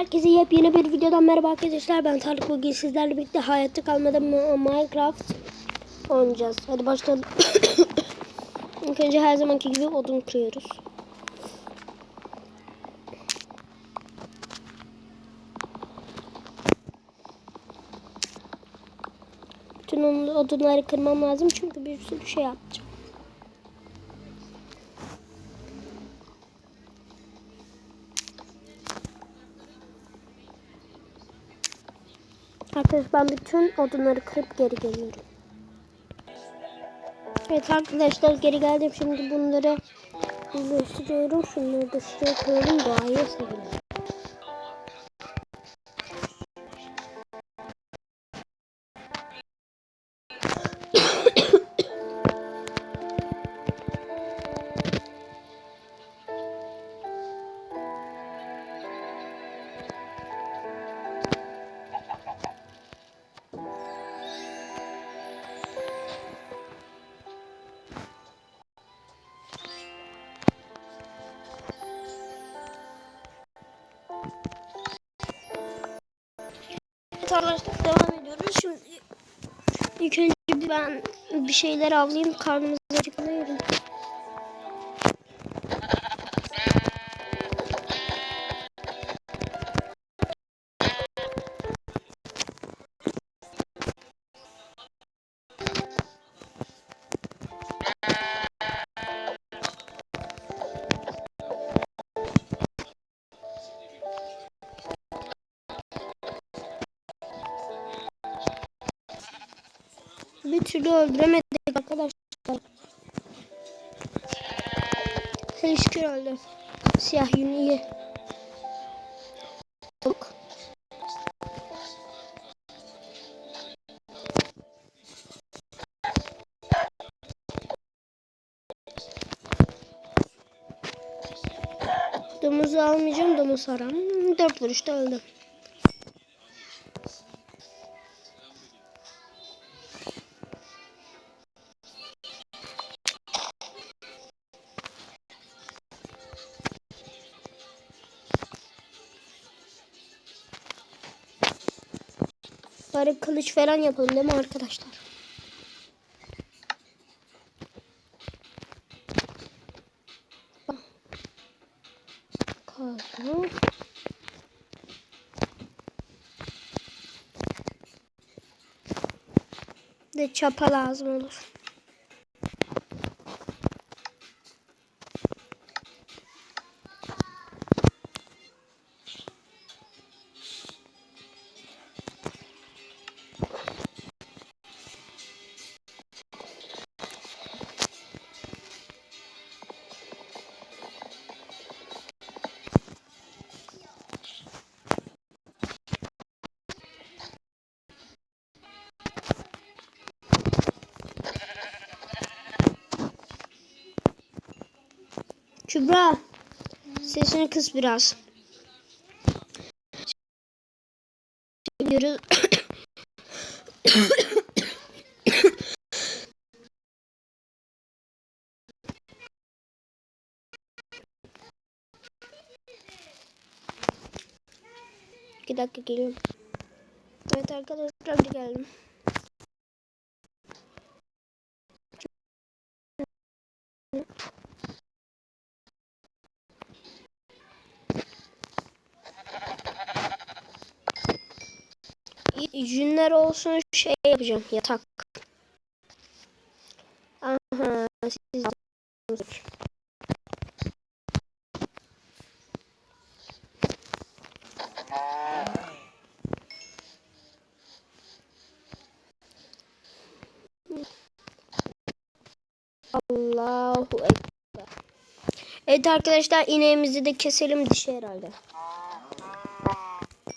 Herkese yepyeni bir videodan merhaba arkadaşlar. Ben Tarık bugün sizlerle birlikte hayatta kalmada Ma- Minecraft oynayacağız. Hadi başlayalım. İlk önce her zamanki gibi odun kırıyoruz. Bütün odunları kırmam lazım çünkü bir sürü şey yapacağım. Arkadaşlar ben bütün odunları kırıp geri geliyorum. Evet arkadaşlar geri geldim. Şimdi bunları birleştiriyorum. Şunları da şuraya koyalım. Doğayı seviyorum. Evet arkadaşlar devam ediyoruz. Şimdi ilk önce ben bir şeyler avlayayım. Karnımız türlü öldüremedik arkadaşlar. Hele şükür öldü. Siyah yün iyi. Tavuk. Domuzu almayacağım. Domuz haram. Dört vuruşta öldüm. Bari kılıç falan yapalım değil mi arkadaşlar? Kazma. De çapa lazım olur. Kübra. Sesini kıs biraz. Gidiyoruz. İki dakika geliyorum. Evet arkadaşlar geldim. Yünler olsun şey yapacağım yatak. Aha siz Allahu Ekber. Evet arkadaşlar ineğimizi de keselim dişi herhalde.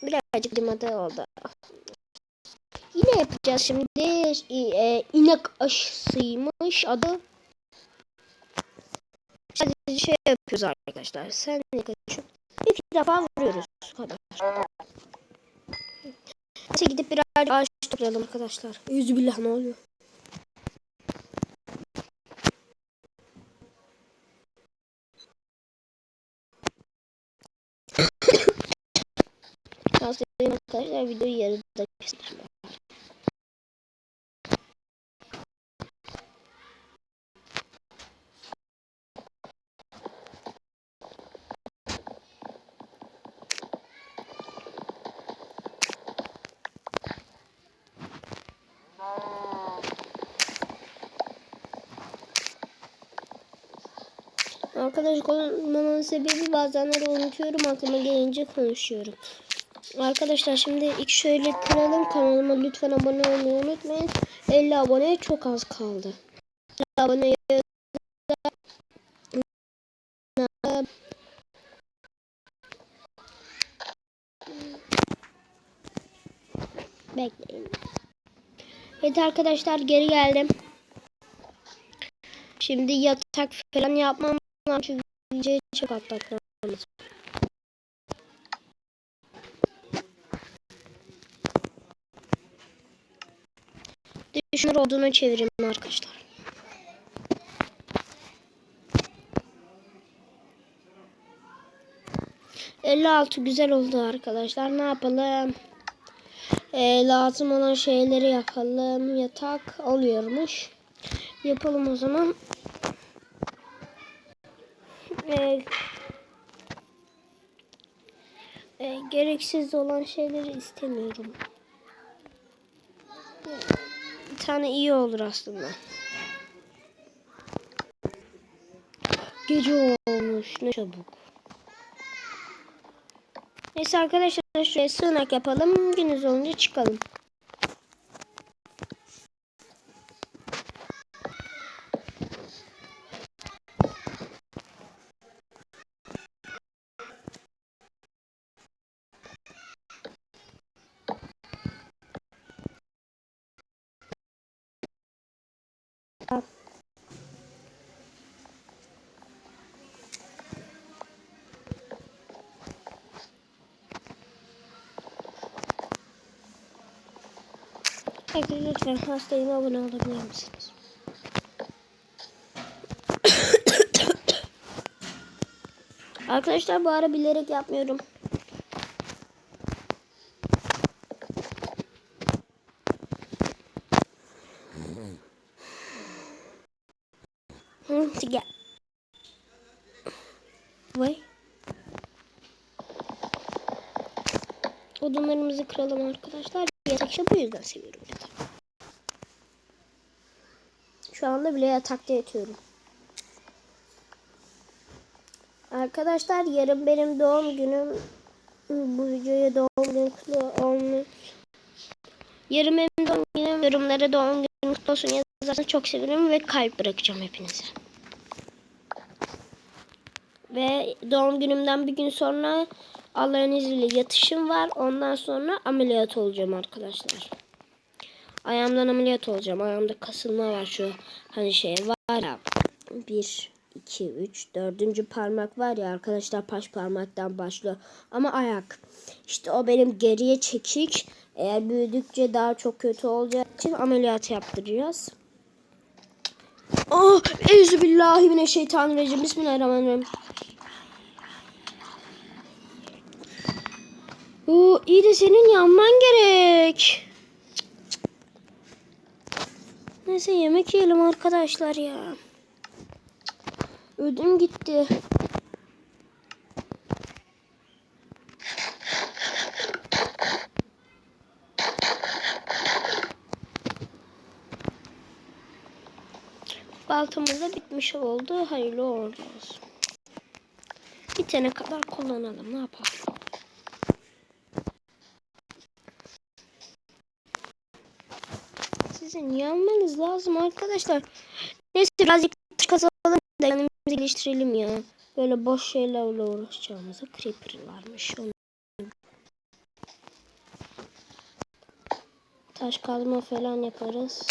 Birazcık limonata oldu. Yapacağız şimdi. E, inek aşısıymış adı. Sadece şey yapıyoruz arkadaşlar. Sen ne kaçıyorsun? İki defa vuruyoruz. Bu kadar. Neyse gidip bir ağaç toplayalım arkadaşlar. Yüzübillah ne oluyor? arkadaşlar videoyu yarıda kestim. Arkadaş konuşmamın sebebi bazenleri unutuyorum aklıma gelince konuşuyorum. Arkadaşlar şimdi ilk şöyle kıralım kanalıma lütfen abone olmayı unutmayın. 50 aboneye çok az kaldı. 50 aboneye Bekleyin. Evet arkadaşlar geri geldim. Şimdi yatak falan yapmam lazım çünkü gece çok atlatmam. Düşünür olduğunu çevireyim arkadaşlar. ...56 güzel oldu arkadaşlar. Ne yapalım? Ee, lazım olan şeyleri yapalım. Yatak oluyormuş. Yapalım o zaman. Ee, e, gereksiz olan şeyleri istemiyorum. Bir tane iyi olur aslında. Gece olmuş ne çabuk. Neyse arkadaşlar şuraya sığınak yapalım. Günüz olunca çıkalım. Herkese lütfen hastayıma abone olabilir misiniz? Arkadaşlar bu ara bilerek yapmıyorum. Hı, gel. Vay. Odunlarımızı kıralım arkadaşlar. Yatak işte bu yüzden seviyorum yatak. Şu anda bile yatakta yatıyorum. Arkadaşlar yarın benim doğum günüm. Bu videoya doğum günü kutlu olmuş. Yarın benim doğum günüm. Yorumlara doğum günü kutlu olsun yazarsanız çok sevinirim ve kalp bırakacağım hepinize. Ve doğum günümden bir gün sonra Allah'ın izniyle yatışım var. Ondan sonra ameliyat olacağım arkadaşlar. Ayağımdan ameliyat olacağım. Ayağımda kasılma var şu hani şey var ya. Bir, iki, üç, dördüncü parmak var ya arkadaşlar baş parmaktan başlıyor. Ama ayak. İşte o benim geriye çekik. Eğer büyüdükçe daha çok kötü olacağı için ameliyat yaptıracağız. Oh, Euzubillahimineşşeytanirracim. Bismillahirrahmanirrahim. Oo, iyi de senin yanman gerek. Neyse yemek yiyelim arkadaşlar ya. Ödüm gitti. Baltamız da bitmiş oldu. Hayırlı uğurlu olsun. Bitene kadar kullanalım. Ne yapalım? Yanmanız lazım arkadaşlar. Neyse birazcık taş kazalım da kendimizi geliştirelim ya. Böyle boş şeylerle uğraşacağımıza creeper varmış. Onu... Taş kazma falan yaparız.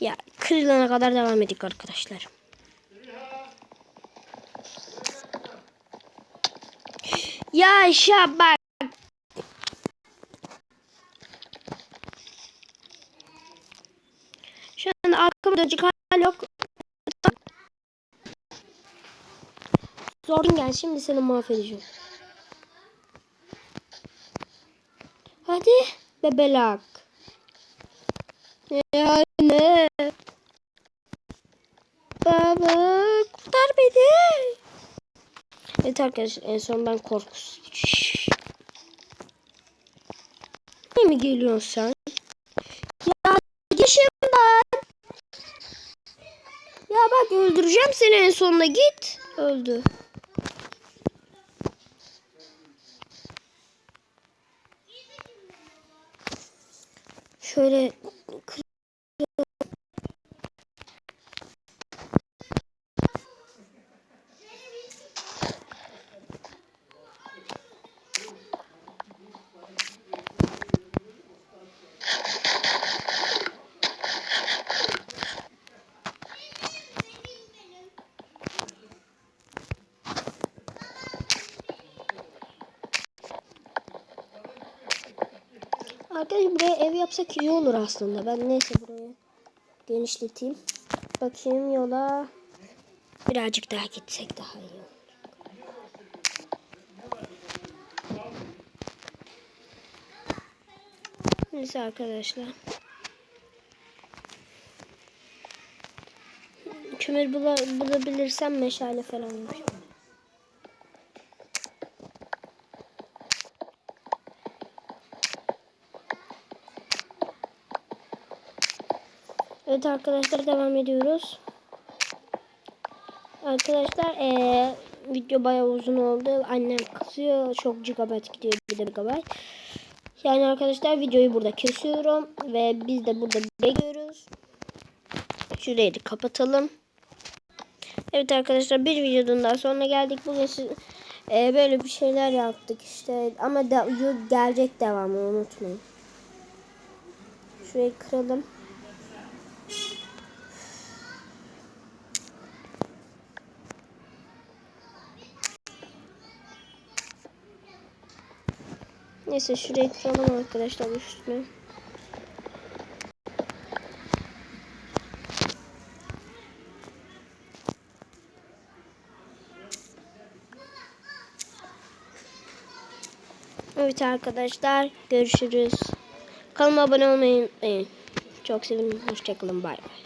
Ya kırılana kadar devam edik arkadaşlar. Ya Şabak. Şu an arkamda hal yok. Zordun gel şimdi seni mahvedeceğim. Hadi bebelak. Yani. Baba kurtar beni. Evet arkadaşlar en son ben korkus. Şşş. Ne mi geliyorsun sen? Ya yaşımdan. Ya bak öldüreceğim seni en sonunda git. Öldü. Şöyle kır- Arkadaşlar buraya ev yapsak iyi olur aslında. Ben neyse burayı genişleteyim. Bakayım yola. Birazcık daha gitsek daha iyi olur. Neyse arkadaşlar. Kömür bula- bulabilirsem meşale falan yapayım. Evet arkadaşlar devam ediyoruz. Arkadaşlar eee, video bayağı uzun oldu. Annem kızıyor. Çok gigabyte gidiyor bir de gigabyte. Yani arkadaşlar videoyu burada kesiyorum. Ve biz de burada bekliyoruz. Şurayı da kapatalım. Evet arkadaşlar bir videonun daha sonuna geldik. Bugün siz, eee, böyle bir şeyler yaptık işte. Ama da, gelecek devamı unutmayın. Şurayı kıralım. Neyse şurayı kıralım arkadaşlar üstüne. Evet arkadaşlar görüşürüz. Kanalıma abone olmayı unutmayın. Çok sevinirim. Hoşçakalın. Bay bay.